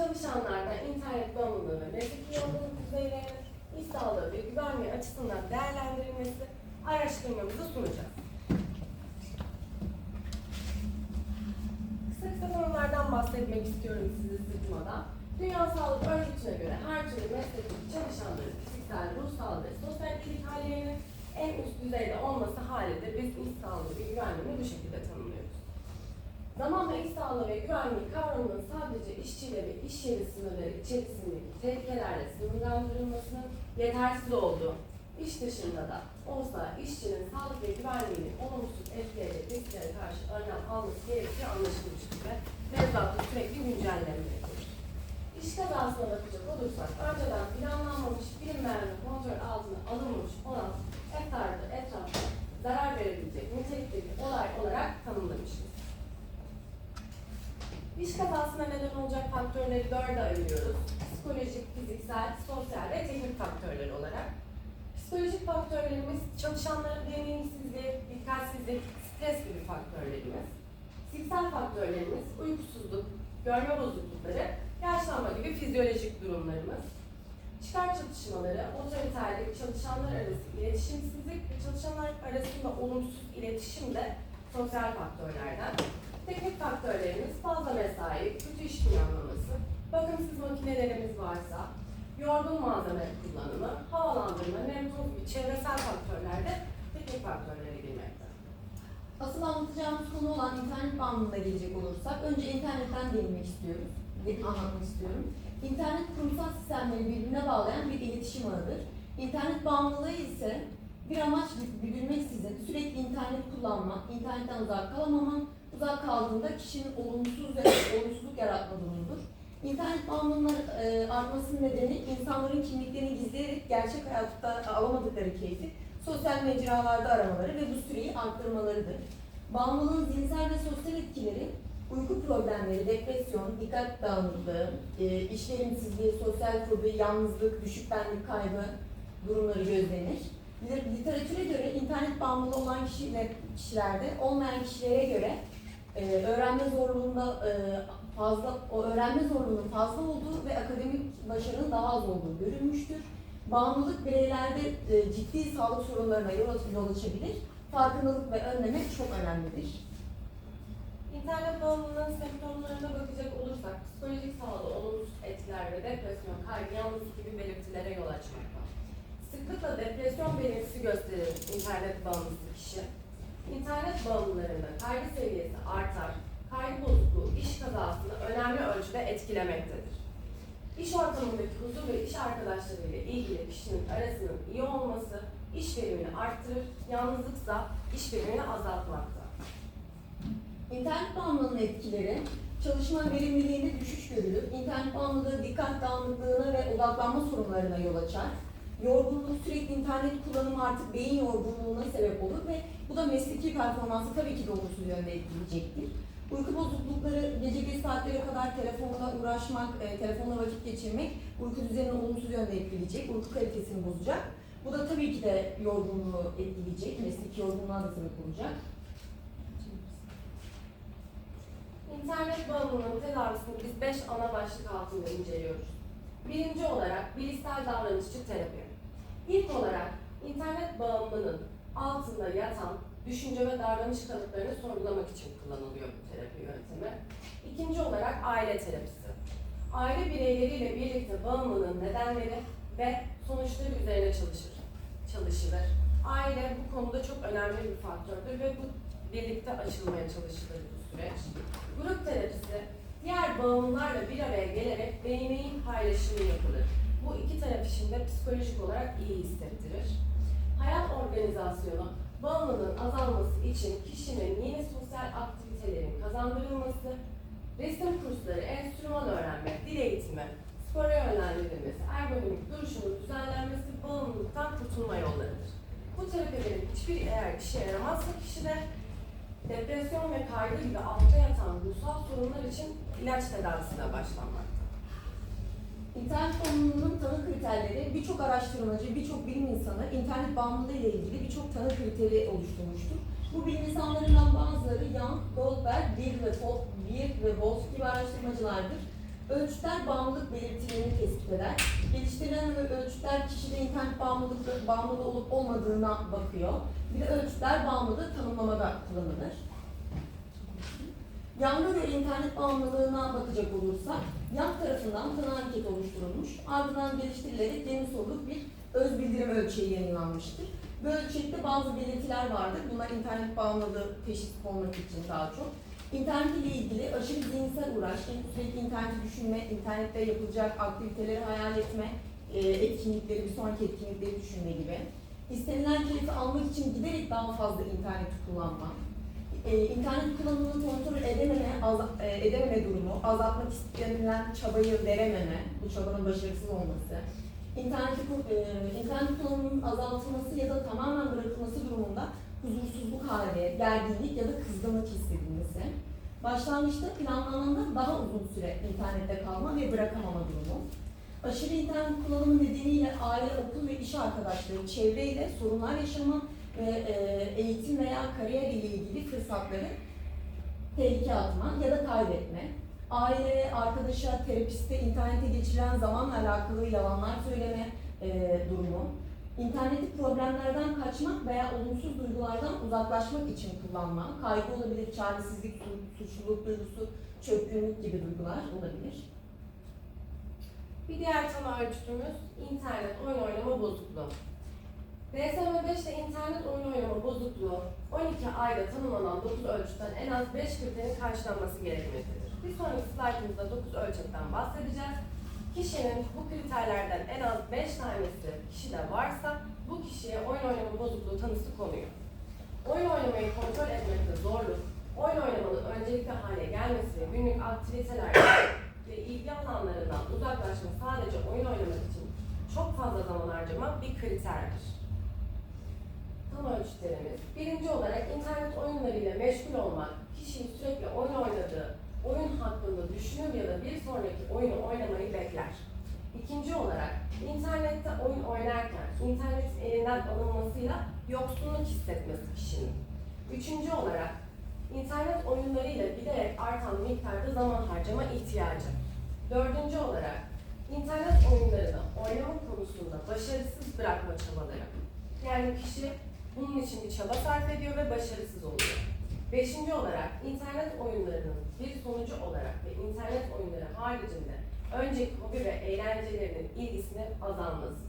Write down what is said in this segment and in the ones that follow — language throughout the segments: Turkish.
çalışanlardan internet bağımlılığı ve mesleki yorgunluk düzeylerinin iş sağlığı ve güvenliği açısından değerlendirilmesi araştırmamızı sunacağız. Kısa kısa konulardan bahsetmek istiyorum sizi sıkmadan. Dünya Sağlık Örgütü'ne göre her türlü meslekteki çalışanların fiziksel, ruhsal ve sosyal iyilik hallerinin en üst düzeyde olması halinde biz iş sağlığı ve güvenliğini bu şekilde tanımlıyoruz. Zamanla iş sağlığı ve güvenliği kavramının sadece işçiyle ve iş yeri sınırları içerisindeki tehlikelerle sınırlandırılmasının yetersiz olduğu, iş dışında da olsa işçinin sağlık ve güvenliğini olumsuz etkileyecek risklere karşı önlem alması gerektiği anlaşılmıştır ve mevzuatta sürekli güncellenmektedir. İş kazasına bakacak olursak, önceden planlanmamış, bilinmeyen kontrol altına alınmış İş kazasına neden olacak faktörleri dörde ayırıyoruz. Psikolojik, fiziksel, sosyal ve teknik faktörler olarak. Psikolojik faktörlerimiz çalışanların deneyimsizliği, dikkatsizlik, stres gibi faktörlerimiz. Fiziksel faktörlerimiz uykusuzluk, görme bozuklukları, yaşlanma gibi fizyolojik durumlarımız. Çıkar çatışmaları, otoriterlik, çalışanlar arası iletişimsizlik ve çalışanlar arasında olumsuz iletişim de sosyal faktörlerden. Teknik faktörlerimiz fazla mesai, kötü iş planlaması, bakımsız makinelerimiz varsa, yorgun malzeme kullanımı, havalandırma, nem toz gibi çevresel faktörler de teknik faktörlere girmekte. Asıl anlatacağımız konu olan internet bağımlılığına gelecek olursak, önce internetten değinmek istiyoruz, anlatmak istiyorum. İnternet kurumsal sistemleri birbirine bağlayan bir iletişim ağıdır. İnternet bağımlılığı ise bir amaç güdülmeksizin sürekli internet kullanma, internetten uzak kalamama, uzak kaldığında kişinin olumsuz ve olumsuzluk yaratma durumudur. İnternet bağımlılığının e, artmasının nedeni insanların kimliklerini gizleyerek gerçek hayatta alamadıkları keyfi sosyal mecralarda aramaları ve bu süreyi arttırmalarıdır. Bağımlılığın zihinsel ve sosyal etkileri uyku problemleri, depresyon, dikkat dağınıklığı, e, işlerimsizliği, sosyal fobi, yalnızlık, düşük benlik kaybı durumları gözlenir. Literatüre göre internet bağımlılığı olan kişiler, kişilerde olmayan kişilere göre e, öğrenme zorluğunda e, fazla, o öğrenme zorluğunun fazla olduğu ve akademik başarının daha az olduğu görülmüştür. Bağımlılık bireylerde e, ciddi sağlık sorunlarına yol, açabilir. Farkındalık ve önlemek çok önemlidir. İnternet bağımlılığının semptomlarına bakacak olursak, psikolojik sağlığı olumsuz etkiler ve depresyon, kaygı, yalnızlık gibi belirtilere yol açmakta. Sıklıkla depresyon belirtisi gösterir internet bağımlısı kişi. İnternet bağımlılarında kaygı seviyesi artar, kaygı bozukluğu iş kazasını önemli ölçüde etkilemektedir. İş ortamındaki huzur ve iş arkadaşlarıyla ilgili kişinin arasının iyi olması iş verimini arttırır, yalnızlıksa iş verimini azaltmakta. İnternet bağımlılığının etkileri, çalışma verimliliğinde düşüş görülür. İnternet bağımlılığı dikkat dağınıklığına ve odaklanma sorunlarına yol açar. Yorgunluk, sürekli internet kullanımı artık beyin yorgunluğuna sebep olur ve bu da mesleki performansı tabii ki de olumsuz yönde etkileyecektir. Uyku bozuklukları, gece geç saatlere kadar telefonla uğraşmak, e, telefonla vakit geçirmek uyku düzenini olumsuz yönde etkileyecek, uyku kalitesini bozacak. Bu da tabii ki de yorgunluğu etkileyecek, mesleki yorgunluğa da sebep olacak. İnternet bağımlılığının tedavisini biz beş ana başlık altında inceliyoruz. Birinci olarak bilişsel davranışçı terapi. İlk olarak internet bağımlılığının altında yatan düşünce ve davranış kalıplarını sorgulamak için kullanılıyor bu terapi yöntemi. İkinci olarak aile terapisi. Aile bireyleriyle birlikte bağımlılığın nedenleri ve sonuçları üzerine çalışır, çalışılır. Aile bu konuda çok önemli bir faktördür ve bu birlikte aşılmaya çalışılır bu süreç. Grup terapisi diğer bağımlılarla bir araya gelerek deneyim paylaşımı yapılır. Bu iki taraf için de psikolojik olarak iyi hissettirir. Hayat organizasyonu bağımlılığın azalması için kişinin yeni sosyal aktivitelerin kazandırılması, resim kursları, enstrüman öğrenme, dil eğitimi, spora yönlendirilmesi, ergonomik duruşunun düzenlenmesi bağımlılıktan kurtulma yollarıdır. Bu terapilerin hiçbir eğer işe yaramazsa kişide depresyon ve kaygı gibi altta yatan ruhsal sorunlar için ilaç tedavisine başlanmakta. İnternet bağımlılığının tanı kriterleri birçok araştırmacı, birçok bilim insanı internet bağımlılığı ile ilgili birçok tanı kriteri oluşturmuştur. Bu bilim insanlarından bazıları Young, Goldberg, Beer ve, Fol- Beer ve Wolf gibi araştırmacılardır. Ölçütler bağımlılık belirtilerini tespit eder. Geliştirilen ve ölçütler kişide internet bağımlılık, bağımlılığı olup olmadığına bakıyor. Bir de ölçütler bağımlılığı tanımlamada kullanılır. Yanına göre internet bağımlılığına bakacak olursak, yan tarafından tanı anket oluşturulmuş, ardından geliştirilerek yeni soruluk bir öz bildirim ölçeği yayınlanmıştır. Bu ölçekte bazı belirtiler vardır. Bunlar internet bağımlılığı teşhis olmak için daha çok. İnternet ile ilgili aşırı zihinsel uğraş, sürekli interneti düşünme, internette yapılacak aktiviteleri hayal etme, e, etkinlikleri, bir sonraki etkinlikleri düşünme gibi. İstenilen keyfi almak için giderek daha fazla interneti kullanma, e, internet kullanımını kontrol edememe, aza- e, edememe durumu, azaltmak istenilen çabayı verememe, bu çabanın başarısız olması, internet, e, internet kullanımının azaltılması ya da tamamen bırakılması durumunda huzursuzluk hali, gerginlik ya da kızgınlık hissedilmesi, başlangıçta planlanandan daha uzun süre internette kalma ve bırakamama durumu, aşırı internet kullanımı nedeniyle aile, okul ve iş arkadaşları, çevreyle sorunlar yaşama ve e, eğitim veya kariyer ile ilgili fırsatları tehlikeye atma ya da kaybetme, aile, arkadaşa, terapiste internete geçirilen zamanla alakalı yalanlar söyleme e, durumu, interneti problemlerden kaçmak veya olumsuz duygulardan uzaklaşmak için kullanma, kaygı olabilir, çaresizlik, su- suçluluk duygusu, çökkünlük gibi duygular olabilir. Bir diğer tanı ölçütümüz internet oyun oynama bozukluğu. DSM-5'te internet oyun oynama bozukluğu 12 ayda tanımlanan 9 ölçütten en az 5 kriterin karşılanması gerekmektedir. Bir sonraki slaytımızda 9 ölçekten bahsedeceğiz. Kişinin bu kriterlerden en az 5 tanesi kişide varsa bu kişiye oyun oynama bozukluğu tanısı konuyor. Oyun oynamayı kontrol etmekte zorluk, oyun oynamanın öncelikli hale gelmesi ve günlük aktiviteler ve ilgi alanlarından uzaklaşma sadece oyun oynamak için çok fazla zaman harcamak bir kriterdir. Tam ölçütlerimiz. Birinci olarak internet oyunlarıyla meşgul olmak, kişinin sürekli oyun oynadığı, oyun hakkında düşünür ya da bir sonraki oyunu oynamayı bekler. İkinci olarak internette oyun oynarken internetin elinden alınmasıyla yoksunluk hissetmesi kişinin. Üçüncü olarak internet oyunlarıyla giderek artan miktarda zaman harcama ihtiyacı. Dördüncü olarak internet oyunlarını oynama konusunda başarısız bırakma çabaları. Yani kişi bunun için bir çaba sarf ediyor ve başarısız oluyor. Beşinci olarak internet oyunlarının bir sonucu olarak ve internet oyunları haricinde önceki hobi ve eğlencelerinin ilgisinin azalması.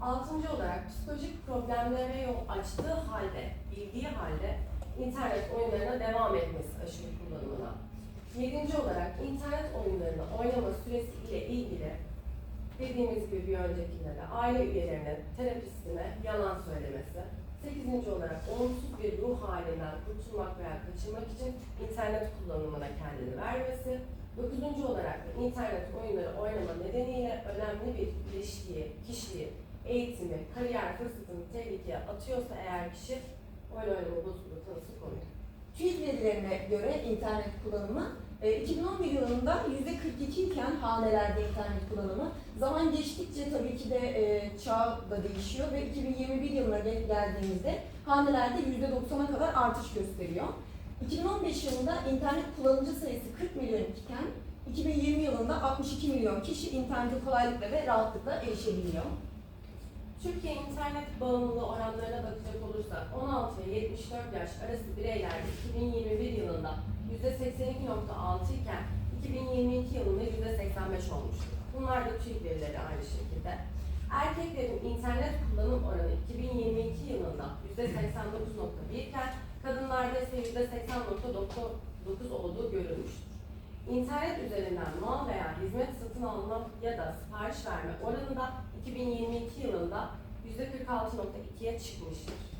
Altıncı olarak psikolojik problemlere yol açtığı halde, bildiği halde internet oyunlarına devam etmesi aşırı kullanımına. Yedinci olarak internet oyunlarını oynama süresi ile ilgili dediğimiz gibi bir öncekinde de aile üyelerinin terapistine yalan söylemesi. Sekizinci olarak olumsuz bir ruh halinden kurtulmak veya kaçınmak için internet kullanımına kendini vermesi. Dokuzuncu olarak da internet oyunları oynama nedeniyle önemli bir ilişkiyi, kişiyi, eğitimi, kariyer fırsatını tehlikeye atıyorsa eğer kişi oyun oynama bozukluğu tanısı konuyor. TÜİK verilerine göre internet kullanımı e, 2011 yılında %42 iken hanelerde internet kullanımı zaman geçtikçe tabii ki de e, çağ da değişiyor ve 2021 yılına gel- geldiğimizde hanelerde %90'a kadar artış gösteriyor. 2015 yılında internet kullanıcı sayısı 40 milyon iken 2020 yılında 62 milyon kişi internete kolaylıkla ve rahatlıkla erişebiliyor. Türkiye internet bağımlılığı oranlarına bakacak olursak 16 ve 74 yaş arası bireyler 2021 yılında %82.6 iken 2022 yılında %85 olmuştur. Bunlar da TÜİK verileri aynı şekilde. Erkeklerin internet kullanım oranı 2022 yılında %89.1 iken kadınlarda ise %80.9 olduğu görülmüştür. İnternet üzerinden mal veya hizmet satın alma ya da sipariş verme oranı da 2022 yılında %46.2'ye çıkmıştır.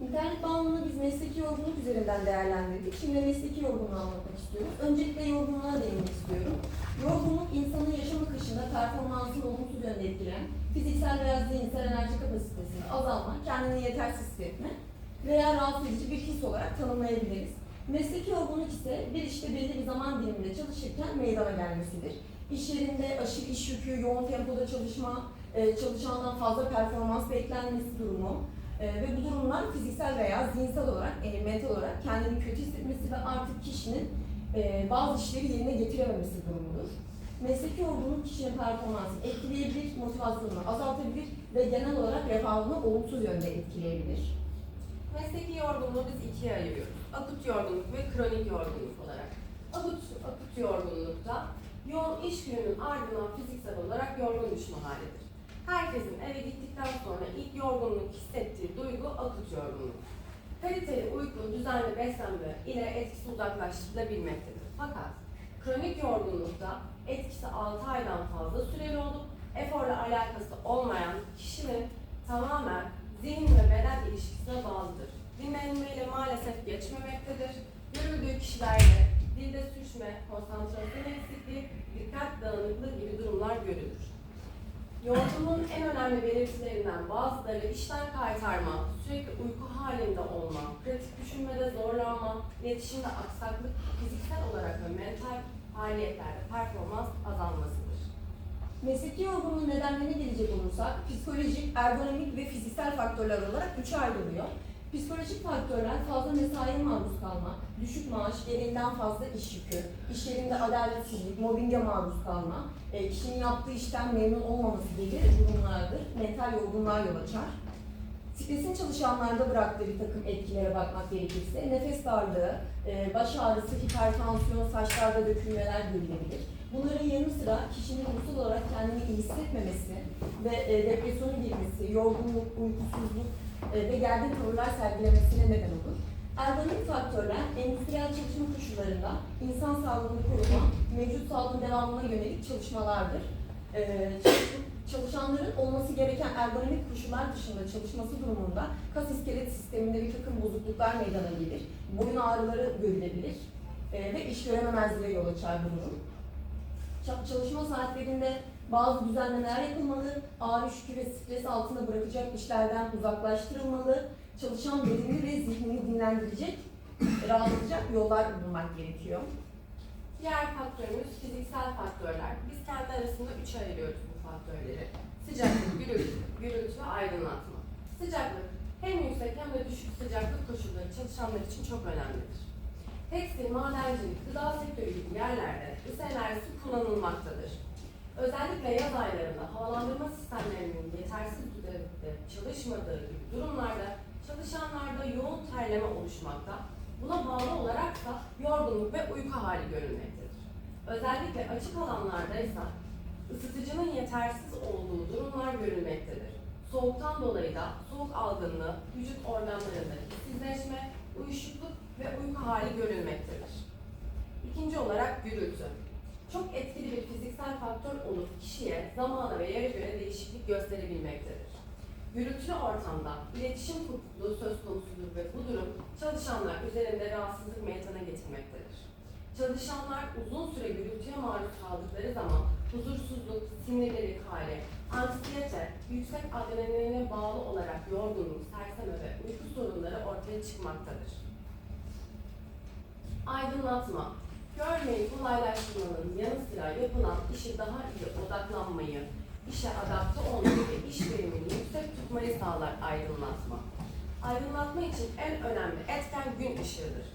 İnternet bağımlılığını biz mesleki yorgunluk üzerinden değerlendirdik. Şimdi mesleki yorgunluğu anlatmak istiyorum. Öncelikle yorgunluğa değinmek istiyorum. Yorgunluk insanın yaşam akışında performansını olumsuz yönde etkileyen, fiziksel veya zihinsel enerji kapasitesini azalma, kendini yetersiz hissetme veya rahatsız edici bir his olarak tanımlayabiliriz. Mesleki yorgunluk ise bir işte belli bir zaman diliminde çalışırken meydana gelmesidir. İş yerinde aşırı iş yükü, yoğun tempoda çalışma, e, çalışandan fazla performans beklenmesi durumu, ee, ve bu durumlar fiziksel veya zihinsel olarak, yani mental olarak kendini kötü hissetmesi ve artık kişinin e, bazı işleri yerine getirememesi durumudur. Mesleki yorgunluk kişinin performansını etkileyebilir, motivasyonunu azaltabilir ve genel olarak refahını olumsuz yönde etkileyebilir. Mesleki yorgunluğu biz ikiye ayırıyoruz. Akut yorgunluk ve kronik yorgunluk olarak. Akut, akut yorgunlukta yoğun iş gününün ardından fiziksel olarak yorgun düşme halidir. Herkesin eve gittikten sonra ilk yorgunluk hissettiği duygu akut yorgunluk. Kaliteli uyku, düzenli beslenme ile etkisi uzaklaştırılabilmektedir. Fakat kronik yorgunlukta etkisi 6 aydan fazla süreli olup eforla alakası olmayan kişinin tamamen zihin ve beden ilişkisine bağlıdır. Dinlenmeyle maalesef geçmemektedir. Görüldüğü kişilerde dilde sürçme, konsantrasyon eksikliği, dikkat dağınıklığı gibi durumlar görülür. Yorgunluğun en önemli belirtilerinden bazıları işten kaytarma, sürekli uyku halinde olma, pratik düşünmede zorlanma, iletişimde aksaklık, fiziksel olarak ve mental faaliyetlerde performans azalmasıdır. Mesleki yorgunluğun nedenlerine gelecek olursak, psikolojik, ergonomik ve fiziksel faktörler olarak üçe ayrılıyor. Psikolojik faktörler fazla mesaiye maruz kalmak, düşük maaş, gereğinden fazla iş yükü, iş yerinde adaletsizlik, mobbinge maruz kalma, e, kişinin yaptığı işten memnun olmaması gibi durumlardır. Mental yorgunluğa yol açar. Stresin çalışanlarda bıraktığı bir takım etkilere bakmak gerekirse nefes darlığı, e, baş ağrısı, hipertansiyon, saçlarda dökülmeler görülebilir. Bunların yanı sıra kişinin ruhsal olarak kendini iyi hissetmemesi ve e, depresyona girmesi, yorgunluk, uykusuzluk ve gergin tavırlar sergilemesine neden olur. Ergonomik faktörler endüstriyel çalışma koşullarında insan sağlığını koruma, mevcut sağlığın devamına yönelik çalışmalardır. E, çalış- çalışanların olması gereken ergonomik koşullar dışında çalışması durumunda kas iskelet sisteminde bir takım bozukluklar meydana gelir. Boyun ağrıları görülebilir e, ve iş görememezliğe yol açar bu Çalışma saatlerinde bazı düzenlemeler yapılmalı, ağır yükü ve stres altında bırakacak işlerden uzaklaştırılmalı, çalışan bedenini ve zihnini dinlendirecek, rahatlatacak yollar bulmak gerekiyor. Diğer faktörümüz fiziksel faktörler. Biz kendi arasında üçe ayırıyoruz bu faktörleri. Sıcaklık, gürültü, gürültü ve aydınlatma. Sıcaklık hem yüksek hem de düşük sıcaklık koşulları çalışanlar için çok önemlidir. Tekstil, madencilik, gıda sektörü gibi yerlerde ısı enerjisi kullanılmaktadır. Özellikle yaz aylarında havalandırma sistemlerinin yetersiz düzeyde çalışmadığı gibi durumlarda çalışanlarda yoğun terleme oluşmakta, buna bağlı olarak da yorgunluk ve uyku hali görülmektedir. Özellikle açık alanlarda ise ısıtıcının yetersiz olduğu durumlar görülmektedir. Soğuktan dolayı da soğuk algınlığı, vücut organlarında işsizleşme, uyuşukluk ve uyku hali görülmektedir. İkinci olarak gürültü. Çok etkili bir fiziksel faktör olup kişiye zamana ve yere göre değişiklik gösterebilmektedir. Gürültülü ortamda iletişim kopukluğu söz konusudur ve bu durum çalışanlar üzerinde rahatsızlık meydana getirmektedir. Çalışanlar uzun süre gürültüye maruz kaldıkları zaman huzursuzluk, sinirlilik hali, anksiyete, yüksek adrenaline bağlı olarak yorgunluk, serseme ve uyku sorunları ortaya çıkmaktadır. Aydınlatma, görmeyi kolaylaştırmanın yanı sıra yapılan işi daha iyi odaklanmayı, işe adapte olmayı ve iş verimini yüksek tutmayı sağlar aydınlatma. Aydınlatma için en önemli etken gün ışığıdır.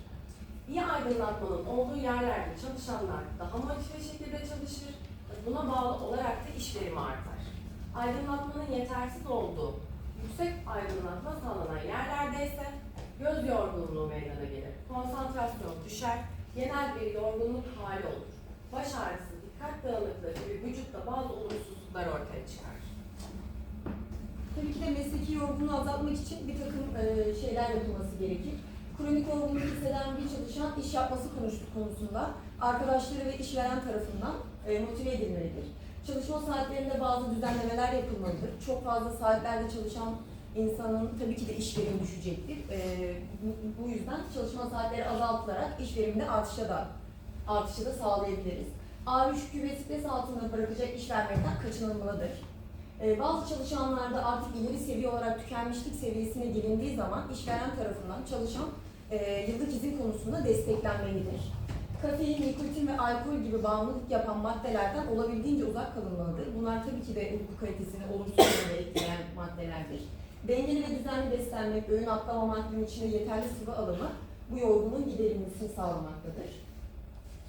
İyi aydınlatmanın olduğu yerlerde çalışanlar daha motive şekilde çalışır ve buna bağlı olarak da iş verimi artar. Aydınlatmanın yetersiz olduğu, yüksek aydınlatma sağlanan yerlerde ise göz yorgunluğu meydana gelir, konsantrasyon düşer, genel bir yorgunluk hali olur. Baş ağrısı, dikkat dağınıklığı gibi vücutta bazı olumsuzluklar ortaya çıkar. Tabii ki de mesleki yorgunluğu azaltmak için bir takım e, şeyler yapılması gerekir. Kronik yorgunluk hisseden bir çalışan iş yapması konusunda arkadaşları ve işveren tarafından e, motive edilmelidir. Çalışma saatlerinde bazı düzenlemeler yapılmalıdır. Çok fazla saatlerde çalışan insanın tabii ki de iş verimi düşecektir. E, bu, yüzden çalışma saatleri azaltılarak iş veriminde artışa da artışı da sağlayabiliriz. Ağır yükü ve stres altında bırakacak iş vermekten kaçınılmalıdır. Ee, bazı çalışanlarda artık ileri seviye olarak tükenmişlik seviyesine gelindiği zaman işveren tarafından çalışan e, yıllık izin konusunda desteklenmelidir. Kafein, nikotin ve alkol gibi bağımlılık yapan maddelerden olabildiğince uzak kalınmalıdır. Bunlar tabii ki de uyku kalitesini olumsuz yönde etkileyen maddelerdir. Dengeli ve düzenli beslenmek, öğün atlamamak, gün içinde yeterli sıvı alımı bu yorgunluğun giderilmesini sağlamaktadır.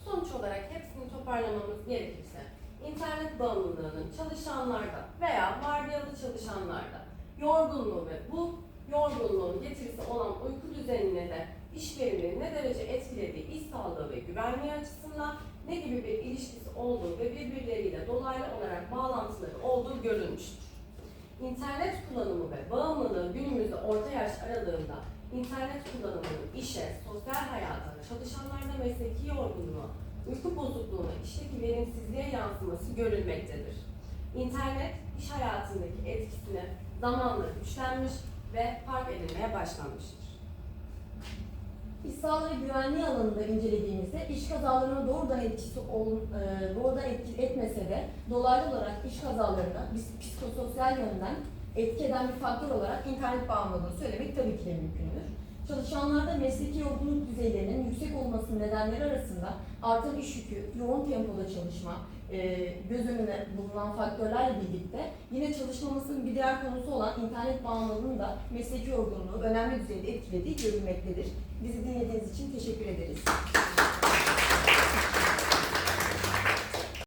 Sonuç olarak hepsini toparlamamız gerekirse, internet bağımlılığının çalışanlarda veya vardiyalı çalışanlarda yorgunluğu ve bu yorgunluğun getirisi olan uyku düzenine de iş verimini ne derece etkilediği iş sağlığı ve güvenliği açısından ne gibi bir ilişkisi olduğu ve birbirleriyle dolaylı olarak bağlantıları olduğu görülmüştür. İnternet kullanımı ve bağımlılığı günümüzde orta yaş aralığında internet kullanımının işe, sosyal hayata, çalışanlarda mesleki yorgunluğa, uyku bozukluğuna, işteki verimsizliğe yansıması görülmektedir. İnternet, iş hayatındaki etkisini zamanla güçlenmiş ve fark edilmeye başlanmıştır. İş sağlığı ve güvenliği alanında incelediğimizde iş kazalarına doğrudan etkisi ol, e, doğrudan etki etmese de dolaylı olarak iş kazalarına psikososyal yönden etki eden bir faktör olarak internet bağımlılığını söylemek tabii ki de mümkündür. Çalışanlarda mesleki yorgunluk düzeylerinin yüksek olmasının nedenleri arasında artan iş yükü, yoğun tempoda çalışma, göz önüne bulunan faktörlerle birlikte yine çalışmamasının bir diğer konusu olan internet bağımlılığının da mesleki yorgunluğu önemli düzeyde etkilediği görülmektedir. Bizi dinlediğiniz için teşekkür ederiz.